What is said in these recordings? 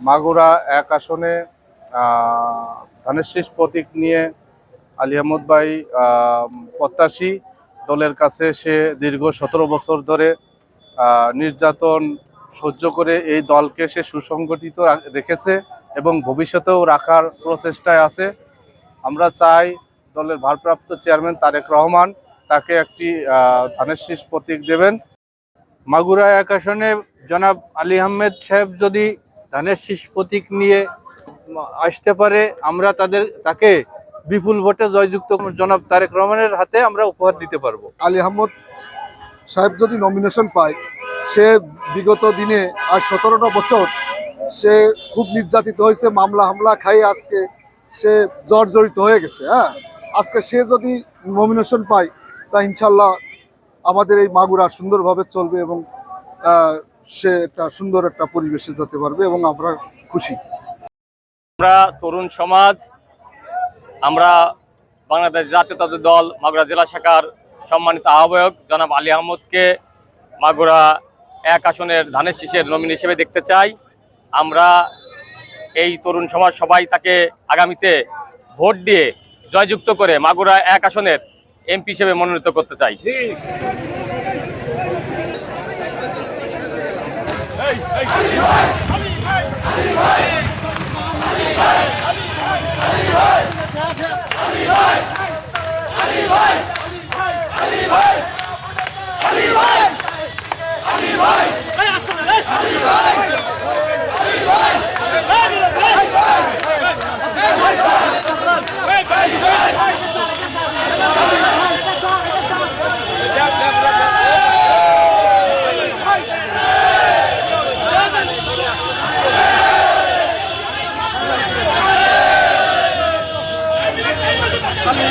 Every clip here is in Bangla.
মাগুরা এক আসনে শীষ প্রতীক নিয়ে আলী আহমদ ভাই প্রত্যাশী। দলের কাছে সে দীর্ঘ সতেরো বছর ধরে নির্যাতন সহ্য করে এই দলকে সে সুসংগঠিত রেখেছে এবং ভবিষ্যতেও রাখার প্রচেষ্টায় আছে। আমরা চাই দলের ভারপ্রাপ্ত চেয়ারম্যান তারেক রহমান তাকে একটি ধানের শীষ প্রতীক দেবেন। মাগুরা এক আসনে জনাব আলী আহমেদ সাহেব যদি ধানের শীষ প্রতীক নিয়ে আসতে পারে। আমরা তাদের, তাকে বিপুল ভোটে জয়যুক্ত জনাব তারেক রহমানের হাতে আমরা উপহার দিতে পারব। আলী আহমদ সাহেব যদি নমিনেশন পায়, সে বিগত দিনে আর সতেরোটা বছর সে খুব নির্যাতিত হয়েছে, মামলা হামলা খাই আজকে সে জর্জরিত হয়ে গেছে হ্যাঁ? আজকে সে যদি নমিনেশন পায়, তা ইনশাল্লাহ আমাদের এই মাগুরা সুন্দরভাবে চলবে এবং সে একটা সুন্দর একটা পরিবেশে যেতে পারবে এবং আমরা খুশি। আমরা তরুণ সমাজ, আমরা বাংলাদেশ জাতীয়তাবাদী দল, মাগুরা জেলা শাখার সম্মানিত আহ্বায়ক জনাব আলী আহমদকে মাগুরা এক আসনের ধানের শীষের নমিনি হিসেবে দেখতে চাই। আমরা এই তরুণ সমাজ সবাই তাকে আগামীতে ভোট দিয়ে জয়যুক্ত করে মাগুরা এক আসনের এমপি হিসেবে মনোনীত করতে চাই। 好厉害好厉害 Hey!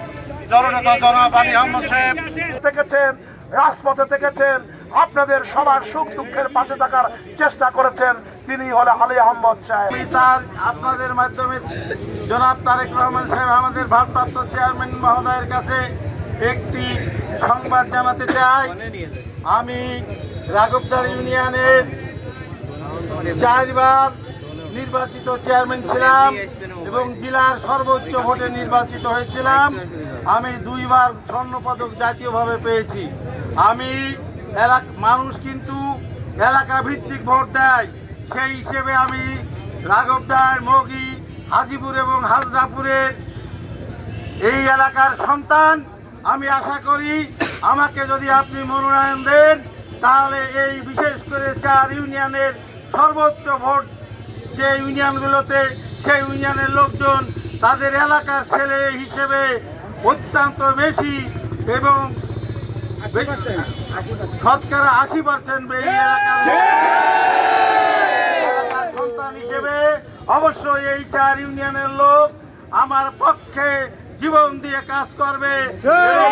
জননেতা জনাব আলী আহমদ সাহেব থেকেছেন, রাজপথে থেকেছেন, আপনাদের সবার সুখ দুঃখের পাশে থাকার চেষ্টা করেছেন, তিনি হলে আলী আহমদ সাহেব। তার আপনাদের মাধ্যমে জনাব তারেক রহমান সাহেব আমাদের ভারপ্রাপ্ত চেয়ারম্যান মহোদয়ের কাছে একটি সংবাদ জানাতে চাই। আমি রাঘবদার ইউনিয়নের চারবার নির্বাচিত চেয়ারম্যান ছিলাম এবং জেলার সর্বোচ্চ ভোটে নির্বাচিত হয়েছিলাম। আমি দুইবার স্বর্ণপদক জাতীয়ভাবে পেয়েছি। আমি এলাক, মানুষ কিন্তু এলাকা ভিত্তিক ভোট দেয়। সেই হিসেবে আমি রাঘবদার মগি, হাজিপুর এবং হাজরাপুরের এই এলাকার সন্তান। আমি আশা করি আমাকে যদি আপনি মনোনয়ন দেন, তাহলে এই বিশেষ করে চার ইউনিয়নের সর্বোচ্চ ভোট যে ইউনিয়নগুলোতে সেই ইউনিয়নের লোকজন তাদের এলাকার ছেলে হিসেবে অত্যন্ত বেশি এবং শতকরা আশি পার্সেন্ট এই এলাকার সন্তান হিসেবে অবশ্যই এই চার ইউনিয়নের লোক আমার পক্ষে জীবন দিয়ে কাজ করবে। এবং